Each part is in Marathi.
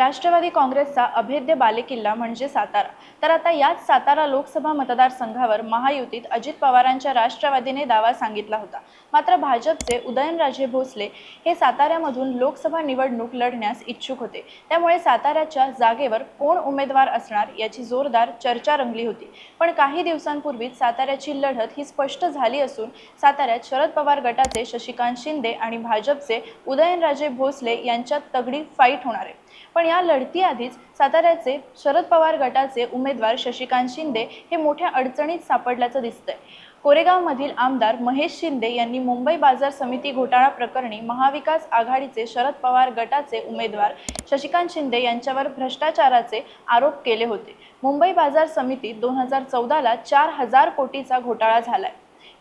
राष्ट्रवादी काँग्रेसचा अभेद्य बालेकिल्ला म्हणजे सातारा. तर आता याच सातारा लोकसभा मतदारसंघावर महायुतीत अजित पवारांच्या राष्ट्रवादीने दावा सांगितला होता. मात्र भाजपचे उदयनराजे भोसले हे साताऱ्यामधून लोकसभा निवडणूक लढण्यास इच्छुक होते. त्यामुळे साताऱ्याच्या जागेवर कोण उमेदवार असणार याची जोरदार चर्चा रंगली होती. पण काही दिवसांपूर्वीच साताऱ्याची लढत ही स्पष्ट झाली असून साताऱ्यात शरद पवार गटाचे शशिकांत शिंदे आणि भाजपचे उदयनराजे भोसले यांच्यात तगडी फाईट होणार आहे. पण या लढतीआधीच साताऱ्याचे शरद पवार गटाचे उमेदवार शशिकांत शिंदे हे मोठ्या अडचणीत सापडल्याचं दिसतंय. कोरेगावमधील आमदार महेश शिंदे यांनी मुंबई बाजार समिती घोटाळा प्रकरणी महाविकास आघाडीचे शरद पवार गटाचे उमेदवार शशिकांत शिंदे यांच्यावर भ्रष्टाचाराचे आरोप केले होते. मुंबई बाजार समितीत दोन हजार चौदाला चार हजार कोटीचा घोटाळा झालाय.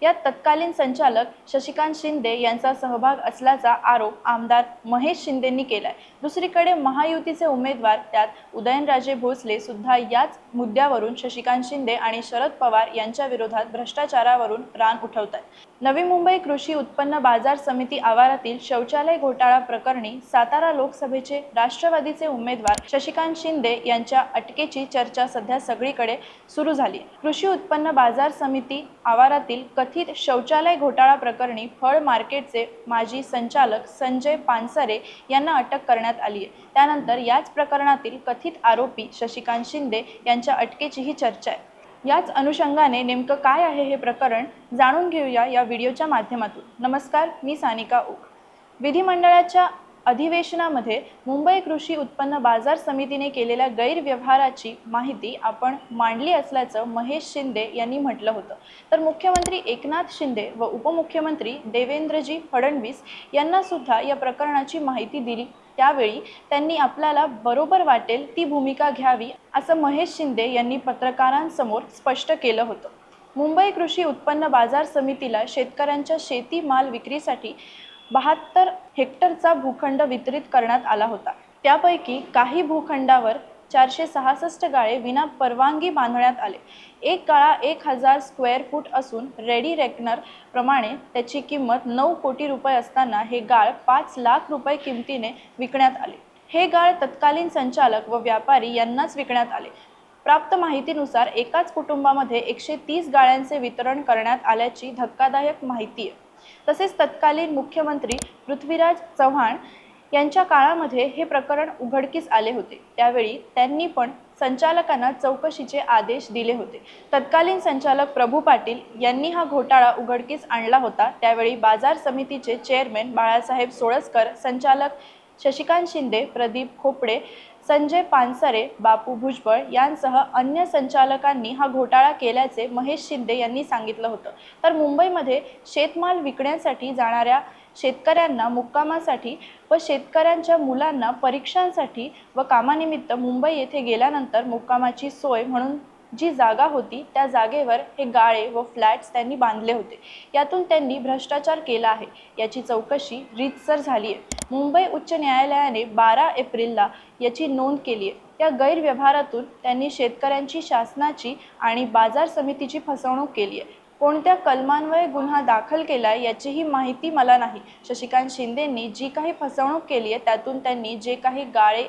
यात तत्कालीन संचालक शशिकांत शिंदे यांचा सहभाग असल्याचा आरोप आमदार महेश शिंदेंनी केलाय. दुसरीकडे महायुतीचे उमेदवार त्यात उदयनराजे भोसले सुद्धा याच मुद्द्यावरून शशिकांत शिंदे आणि शरद पवार यांच्या विरोधात भ्रष्टाचारावरून रान उठवत आहेत नवी मुंबई कृषी उत्पन्न बाजार समिती आवारातील शौचालय घोटाळा प्रकरणी सातारा लोकसभेचे राष्ट्रवादीचे उमेदवार शशिकांत शिंदे यांच्या अटकेची चर्चा सध्या सगळीकडे सुरू झाली कृषी उत्पन्न बाजार समिती आवारातील कथित शौचालय घोटाळा प्रकरणी फळ मार्केटचे माजी संचालक संजय पानसरे यांना अटक करण्यात आली आहे त्यानंतर याच प्रकरणातील कथित आरोपी शशिकांत शिंदे यांच्या अटकेचीही चर्चा आहे. याच अनुषंगाने नेमकं काय आहे हे प्रकरण जाणून घेऊया या व्हिडिओच्या माध्यमातून. नमस्कार मी सानिका ओक विधिमंडळाच्या अधिवेशनामध्ये मुंबई कृषी उत्पन्न बाजार समितीने केलेल्या गैरव्यवहाराची माहिती आपण मांडली असल्याचं महेश शिंदे यांनी म्हटलं होतं. तर मुख्यमंत्री एकनाथ शिंदे व उपमुख्यमंत्री देवेंद्रजी फडणवीस यांना सुद्धा या प्रकरणाची माहिती दिली. त्यावेळी त्यांनी आपल्याला बरोबर वाटेल ती भूमिका घ्यावी असं महेश शिंदे यांनी पत्रकारांसमोर स्पष्ट केलं होतं. मुंबई कृषी उत्पन्न बाजार समितीला शेतकऱ्यांच्या शेती माल विक्रीसाठी बहात्तर हेक्टरचा भूखंड वितरित करण्यात आला होता. त्यापैकी काही भूखंडावर चारशे सहासष्ट गाळे विना परवानगी बांधण्यात आले. एक गाळा एक हजार स्क्वेअर फूट असून रेडी रेकनर प्रमाणे त्याची किंमत नऊ कोटी रुपये असताना हे गाळ पाच लाख रुपये किमतीने विकण्यात आले. हे गाळ तत्कालीन संचालक व व्यापारी यांनाच विकण्यात आले. प्राप्त माहितीनुसार एकाच कुटुंबामध्ये एकशे तीस गाळ्यांचे वितरण करण्यात आल्याची धक्कादायक माहिती आहे. तसेच तत्कालीन मुख्यमंत्री पृथ्वीराज चव्हाण यांच्या काळामध्ये हे प्रकरण उघडकीस आले होते. त्यावेळी त्यांनी पण संचालकांना चौकशीचे आदेश दिले होते. तत्कालीन संचालक प्रभू पाटील यांनी हा घोटाळा उघडकीस आणला होता. त्यावेळी बाजार समितीचे चेअरमॅन बाळासाहेब सोळसकर संचालक शशिकांत शिंदे प्रदीप खोपडे संजय पानसरे बापू भुजबळ यांसह अन्य संचालकांनी हा घोटाळा केल्याचे महेश शिंदे यांनी सांगितलं होतं. तर मुंबईमध्ये शेतमाल विकण्यासाठी जाणाऱ्या शेतकऱ्यांना मुक्कामासाठी व शेतकऱ्यांच्या मुलांना परीक्षांसाठी व कामानिमित्त मुंबई येथे गेल्यानंतर मुक्कामाची सोय म्हणून जी जागा होती त्या जागेवर हे गाळे व फ्लॅट्स त्यांनी बांधले होते. यातून त्यांनी भ्रष्टाचार केला आहे. याची चौकशी रीतसर झाली आहे. मुंबई उच्च न्यायालयाने बारा एप्रिलला याची नोंद केली आहे. या गैरव्यवहारातून त्यांनी शेतकऱ्यांची शासनाची आणि बाजार समितीची फसवणूक केली आहे. कोणत्या कलमान्वये गुन्हा दाखल केला याचीही माहिती मला नाही. शशिकांत शिंदेंनी जी काही फसवणूक केली आहे त्यातून त्यांनी जे काही गाळे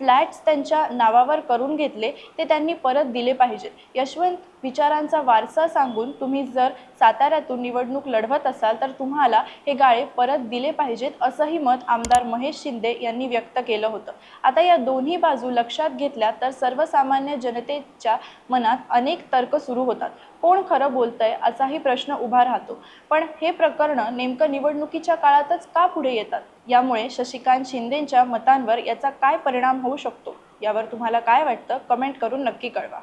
फ्लॅट्स त्यांच्या नावावर करून घेतले ते त्यांनी परत दिले पाहिजेत. यशवंत विचारांचा वारसा सांगून तुम्ही जर साताऱ्यातून निवडणूक लढवत असाल तर तुम्हाला हे गाळे परत दिले पाहिजेत असंही मत आमदार महेश शिंदे यांनी व्यक्त केलं होतं. आता या दोन्ही बाजू लक्षात घेतल्या तर सर्वसामान्य जनतेच्या मनात अनेक तर्क सुरू होतात. कोण खरं बोलतंय असाही प्रश्न उभा राहतो. पण हे प्रकरण नेमकं निवडणुकीच्या काळातच का पुढे येतात? यामुळे शशिकांत शिंदेंच्या मतांवर याचा काय परिणाम होऊ शकतो? यावर तुम्हाला काय वाटतं? कमेंट करून नक्की कळवा.